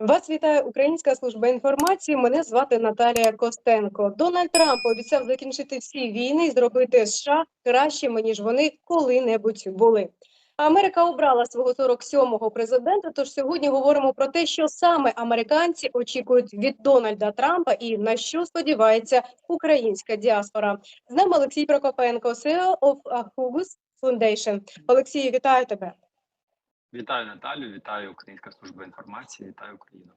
Вас вітає Українська служба інформації. Мене звати Наталія Костенко. Дональд Трамп обіцяв закінчити всі війни і зробити США кращими, ніж вони коли-небудь були. Америка обрала свого 47-го президента. Тож сьогодні говоримо про те, що саме американці очікують від Дональда Трампа і на що сподівається українська діаспора. З нами Олексій Прокопенко, CEO of Hugus Foundation. Олексій, вітаю тебе. Вітаю Наталю, вітаю Українська служба інформації, вітаю Україну.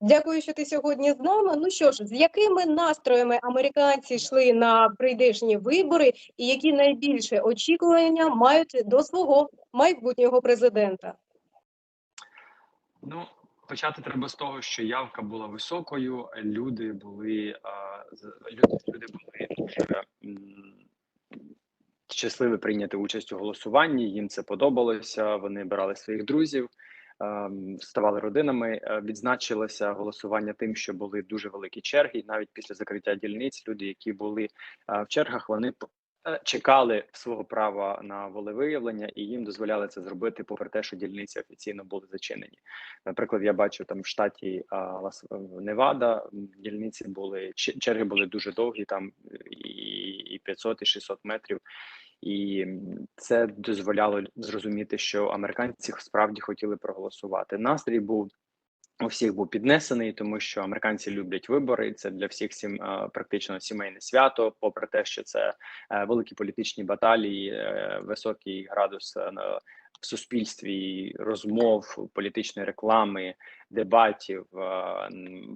Дякую, що ти сьогодні з нами. Ну що ж, з якими настроями американці йшли на прийдешні вибори, і які найбільше очікування мають до свого майбутнього президента? Ну, почати треба з того, що явка була високою. Люди були люди, люди були дуже щасливі прийняти участь у голосуванні. Їм це подобалося. Вони брали своїх друзів, ем, ставали родинами. Е, Відзначилося голосування тим, що були дуже великі черги. І навіть після закриття дільниць люди, які були е, в чергах, вони е, чекали свого права на волевиявлення, і їм дозволяли це зробити, попри те, що дільниці офіційно були зачинені. Наприклад, я бачив там в штаті Лас Невада дільниці були че- черги були дуже довгі, там і 500, і 600 метрів. І це дозволяло зрозуміти, що американці справді хотіли проголосувати. Настрій був у всіх був піднесений, тому що американці люблять вибори. Це для всіх сім е, практично сімейне свято. Попри те, що це е, великі політичні баталії, е, високий градус в суспільстві розмов, політичної реклами, дебатів,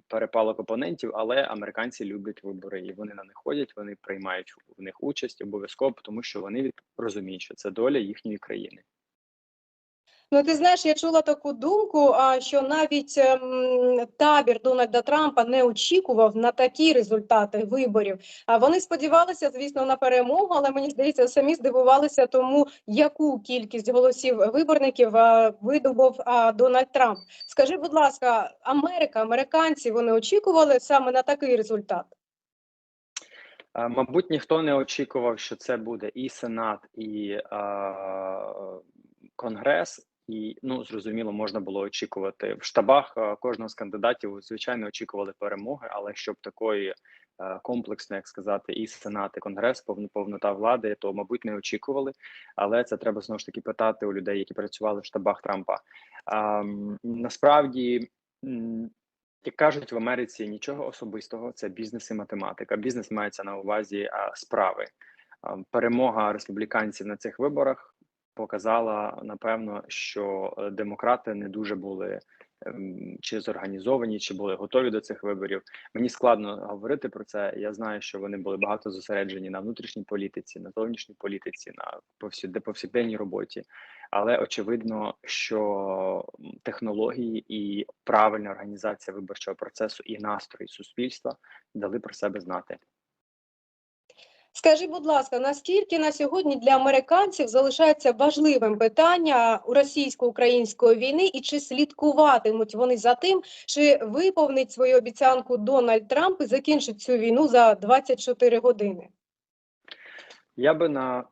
перепалок опонентів. Але американці люблять вибори, і вони на них ходять. Вони приймають в них участь обов'язково, тому що вони розуміють, що це доля їхньої країни. Ну, ти знаєш, я чула таку думку, що навіть ем, табір Дональда Трампа не очікував на такі результати виборів. А вони сподівалися, звісно, на перемогу, але мені здається, самі здивувалися тому, яку кількість голосів виборників видобув Дональд Трамп. Скажи, будь ласка, Америка, американці, вони очікували саме на такий результат? Мабуть, ніхто не очікував, що це буде і Сенат, і Конгрес. І ну зрозуміло, можна було очікувати в штабах кожного з кандидатів. Звичайно, очікували перемоги, але щоб такої е, комплексної, як сказати, і Сенат, і Конгрес, повнота влади, то мабуть не очікували. Але це треба знову ж таки питати у людей, які працювали в штабах Трампа. А, насправді. як кажуть в Америці, нічого особистого, це бізнес і математика. Бізнес мається на увазі а, справи. А, перемога республіканців на цих виборах показала напевно, що е, демократи не дуже були ем, чи зорганізовані, чи були готові до цих виборів. Мені складно говорити про це. Я знаю, що вони були багато зосереджені на внутрішній політиці, на зовнішній політиці, на повсякденній роботі. Але очевидно, що технології і правильна організація виборчого процесу і настрої суспільства дали про себе знати. Скажи, будь ласка, наскільки на сьогодні для американців залишається важливим питання у російсько-української війни, і чи слідкуватимуть вони за тим, чи виповнить свою обіцянку Дональд Трамп і закінчить цю війну за 24 години? Я би на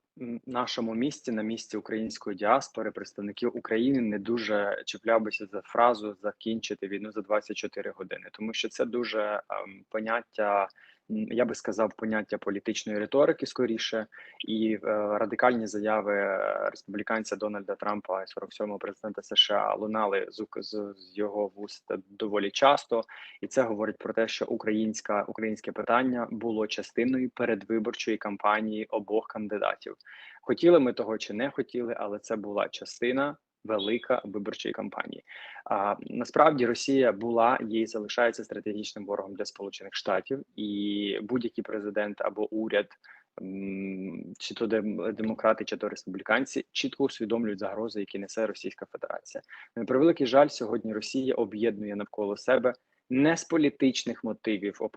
нашому місці, на місці української діаспори, представників України, не дуже чіпляв бися за фразу закінчити війну за 24 години, тому що це дуже ем, поняття. Я би сказав, поняття політичної риторики скоріше, і е, радикальні заяви республіканця Дональда Трампа, 47-го президента США, лунали з, з, з його вуст доволі часто. І це говорить про те, що українська українське питання було частиною передвиборчої кампанії обох кандидатів. Хотіли ми того чи не хотіли, але це була частина велика виборчої кампанії. А насправді Росія була є залишається стратегічним ворогом для Сполучених Штатів, і будь-який президент або уряд. Чи то демократи, чи то республіканці чітко усвідомлюють загрози, які несе Російська Федерація. На превеликий жаль, сьогодні Росія об'єднує навколо себе не з політичних мотивів оп-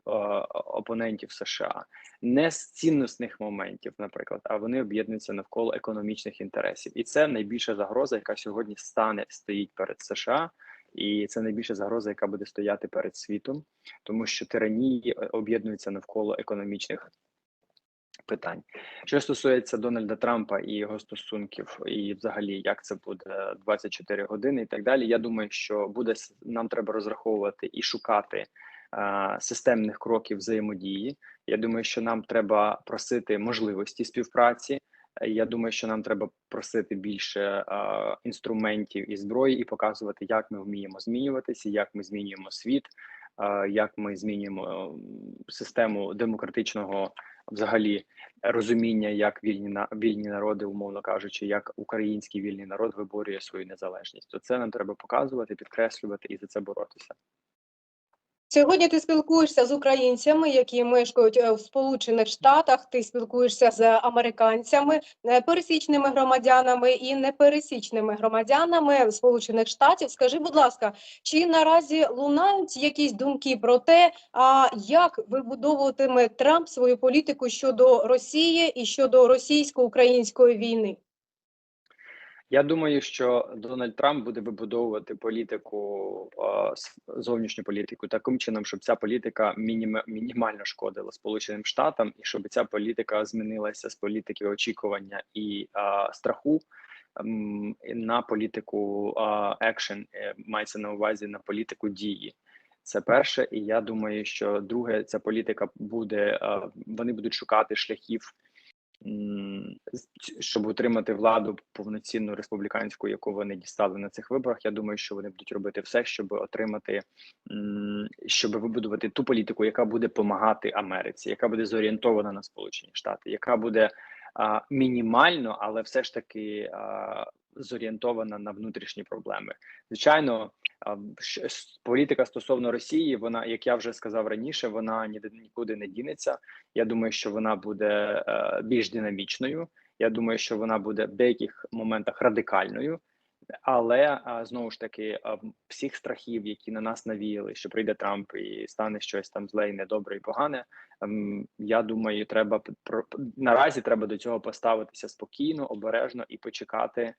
опонентів США, не з цінностних моментів, наприклад, а вони об'єднуються навколо економічних інтересів, і це найбільша загроза, яка сьогодні стане стоїть перед США. І це найбільша загроза, яка буде стояти перед світом, тому що тиранії е, об'єднуються навколо економічних питань. Що стосується Дональда Трампа і його стосунків, і взагалі як це буде 24 години, і так далі. Я думаю, що буде нам треба розраховувати і шукати системних кроків взаємодії. Я думаю, що нам треба просити можливості співпраці. Е, Я думаю, що нам треба просити більше е, інструментів і зброї, і показувати, як ми вміємо змінюватися, як ми змінюємо світ, е, як ми змінюємо м, систему демократичного взагалі розуміння, як вільні на вільні народи, умовно кажучи, як український вільний народ виборює свою незалежність. То це нам треба показувати, підкреслювати і за це боротися. Сьогодні ти спілкуєшся з українцями, які мешкають е, в Сполучених Штатах. Ти спілкуєшся з американцями, е, пересічними громадянами і непересічними громадянами Сполучених Штатів. Скажи, будь ласка, чи наразі лунають якісь думки про те, а як вибудовуватиме Трамп свою політику щодо Росії і щодо російсько-української війни? Я думаю, що Дональд Трамп буде вибудовувати політику е, зовнішню політику таким чином, щоб ця політика мінім, мінімально шкодила Сполученим Штатам, і щоб ця політика змінилася з політики очікування і е, страху м, на політику екшен, мається на увазі на політику дії. Це перше, і я думаю, що друге, ця політика буде. е, Вони будуть шукати шляхів щоб отримати владу повноцінну республіканську, яку вони дістали на цих виборах. Я думаю, що вони будуть робити все, щоб отримати, щоб вибудувати ту політику, яка буде допомагати Америці, яка буде зорієнтована на Сполучені Штати, яка буде а, мінімально, але все ж таки а, зорієнтована на внутрішні проблеми. Звичайно, політика стосовно Росії, вона, як я вже сказав раніше, вона ніде нікуди не дінеться. Я думаю, що вона буде е, більш динамічною. Я думаю, що вона буде в деяких моментах радикальною, але знову ж таки, всіх страхів, які на нас навіяли, що прийде Трамп і стане щось там зле і недобре і погане. ем, Я думаю, треба наразі треба до цього поставитися спокійно, обережно і почекати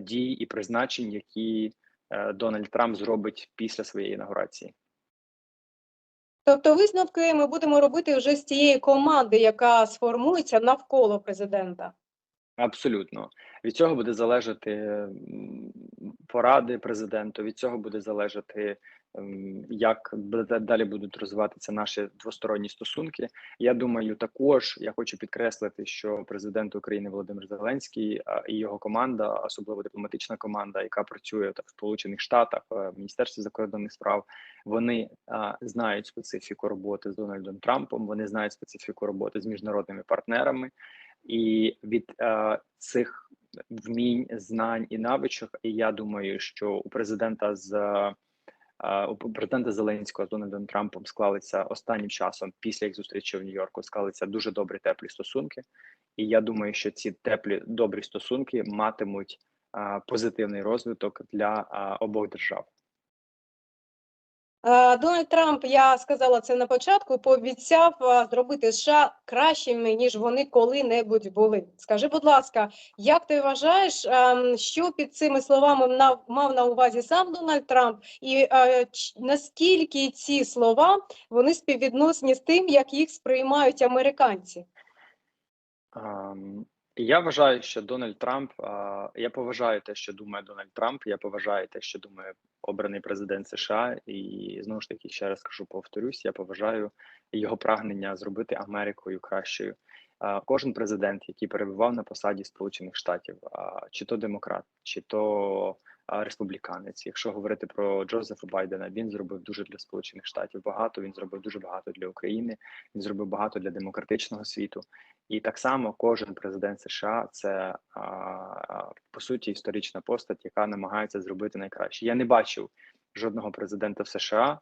дій і призначень, які е, Дональд Трамп зробить після своєї інаугурації. Тобто висновки ми будемо робити вже з тієї команди, яка сформується навколо президента. Абсолютно від цього буде залежати поради президенту. Від цього буде залежати, як далі будуть розвиватися наші двосторонні стосунки. Я думаю, також я хочу підкреслити, що президент України Володимир Зеленський і його команда, особливо дипломатична команда, яка працює в Сполучених Штатах, е, в Міністерстві закордонних справ, вони знають специфіку роботи з Дональдом Трампом. Вони знають специфіку роботи з міжнародними партнерами. І від е, цих вмінь, знань і навичок, і я думаю, що у президента з у президента Зеленського з Дональдом Трампом склалися останнім часом, після їх зустрічі в Нью-Йорку, склалися дуже добрі теплі стосунки. І я думаю, що ці теплі добрі стосунки матимуть позитивний розвиток для обох держав. Е, Дональд Трамп, я сказала це на початку, пообіцяв е, зробити США кращими, ніж вони коли-небудь були. Скажи, будь ласка, як ти вважаєш, ем, що під цими словами мав на увазі сам Дональд Трамп, і е, наскільки ці слова вони співвідносні з тим, як їх сприймають американці? Ем, Я вважаю, що Дональд Трамп. Я поважаю те, що думає Дональд Трамп. Я поважаю те, що думає обраний президент США. І знову ж таки, ще раз кажу, повторюсь, я поважаю його прагнення зробити Америкою кращою. Кожен президент, який перебував на посаді Сполучених Штатів, чи то демократ, чи то республіканець. Якщо говорити про Джозефа Байдена, він зробив дуже для Сполучених Штатів багато. Він зробив дуже багато для України. Він зробив багато для демократичного світу. І так само кожен президент США це по суті історична постать, яка намагається зробити найкраще. Я не бачив жодного президента в США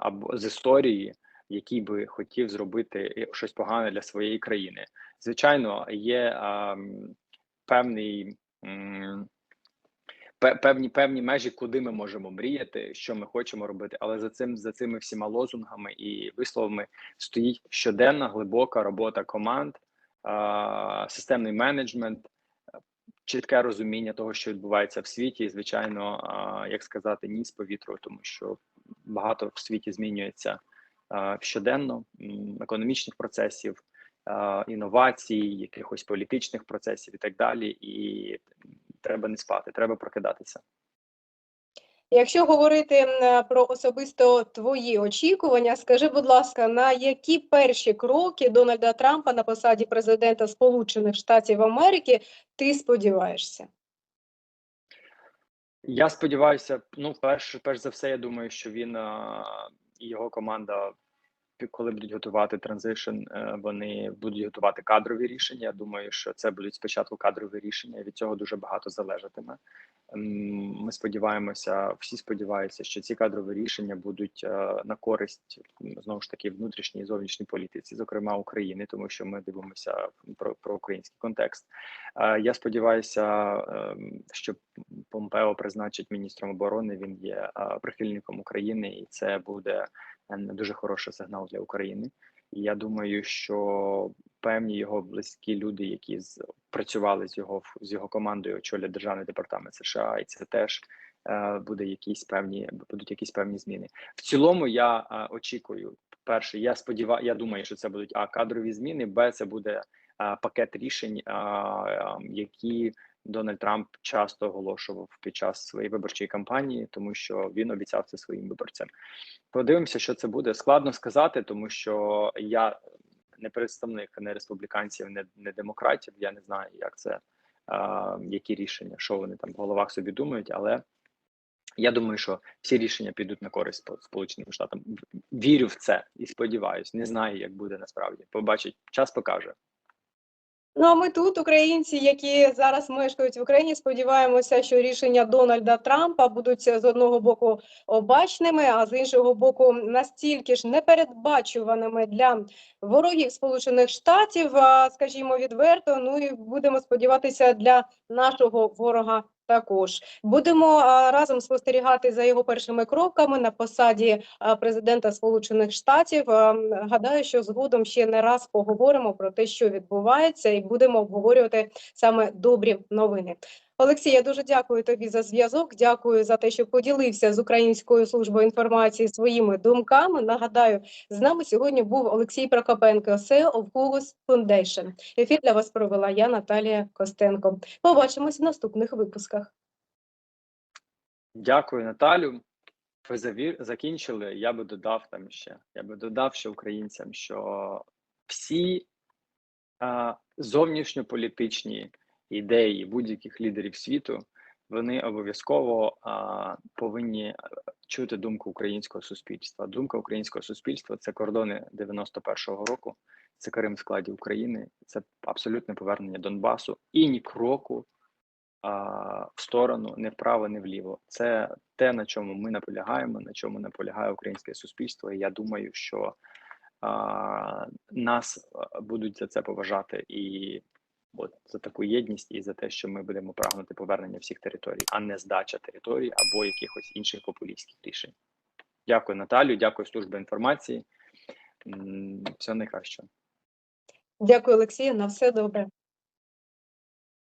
або з історії, який би хотів зробити щось погане для своєї країни. Звичайно, є певний. Певні певні межі, куди ми можемо мріяти, що ми хочемо робити, але за цим за цими всіма лозунгами і висловами стоїть щоденна глибока робота команд, системний менеджмент, чітке розуміння того, що відбувається в світі, і звичайно, як сказати, ні з повітру, тому що багато в світі змінюється щоденно економічних процесів, інновацій, якихось політичних процесів і так далі. І треба не спати, треба прокидатися. Якщо говорити про особисто твої очікування, скажи, будь ласка, на які перші кроки Дональда Трампа на посаді президента Сполучених Штатів Америки ти сподіваєшся? Я сподіваюся, ну, перш, перш за все, я думаю, що він і його команда, коли будуть готувати транзишн, е, вони будуть готувати кадрові рішення. Я думаю, що це будуть спочатку кадрові рішення. Від цього дуже багато залежатиме. Ми сподіваємося, всі сподіваються, що ці кадрові рішення будуть е, на користь знову ж таки внутрішній і зовнішній політиці, зокрема України, тому що ми дивимося про, про український контекст. Е, Я сподіваюся, ем, що Помпео призначить міністром оборони. Він є прихильником України, і це буде дуже хороший сигнал для України. І я думаю, що певні його близькі люди, які з працювали з його з його командою, очолює державний департамент США, і це теж е, буде якісь певні будуть якісь певні зміни. В цілому я е, очікую. Перше, я сподіваюся, я думаю, що це будуть а кадрові зміни, б це буде е, пакет рішень, а, а, які Дональд Трамп часто оголошував під час своєї виборчої кампанії, тому що він обіцяв це своїм виборцям. Подивимося, що це буде. Складно сказати, тому що я не представник не республіканців, не, не демократів. Я не знаю, як це а, які рішення, що вони там в головах собі думають, але. Я думаю, що всі рішення підуть на користь Сполу- Сполученим Штатам. Вірю в це і сподіваюсь. Не знаю, як буде насправді. Побачить, час покаже. Ну а ми тут, українці, які зараз мешкають в Україні, сподіваємося, що рішення Дональда Трампа будуть з одного боку обачними, а з іншого боку, настільки ж непередбачуваними для ворогів Сполучених Штатів, скажімо відверто. Ну і будемо сподіватися для нашого ворога. Також будемо разом спостерігати за його першими кроками на посаді президента Сполучених Штатів. Гадаю, що згодом ще не раз поговоримо про те, що відбувається, і будемо обговорювати саме добрі новини. Олексій, я дуже дякую тобі за зв'язок. Дякую за те, що поділився з Українською службою інформації своїми думками. Нагадаю, з нами сьогодні був Олексій Прокопенко, CEO of Focus Foundation. Ефір для вас провела я, Наталія Костенко. Побачимось в наступних випусках. Дякую, Наталю. Ви завір закінчили. Я би додав там ще. Я би додав ще українцям, що всі а, зовнішньополітичні ідеї будь-яких лідерів світу вони обов'язково а, повинні е, чути думку українського суспільства. Думка українського суспільства це кордони 91-го року, це Крим в складі України, це абсолютне повернення Донбасу і ні кроку а, в сторону не вправо, не вліво. Це те, на чому ми наполягаємо, на чому наполягає українське суспільство. І я думаю, що а, нас будуть за це поважати і от за таку єдність, і за те, що ми будемо прагнути повернення всіх територій, а не здача територій або якихось інших популістських рішень. Дякую, Наталю. Дякую, служба інформації. Всього найкращого. Дякую, Олексію. На все добре.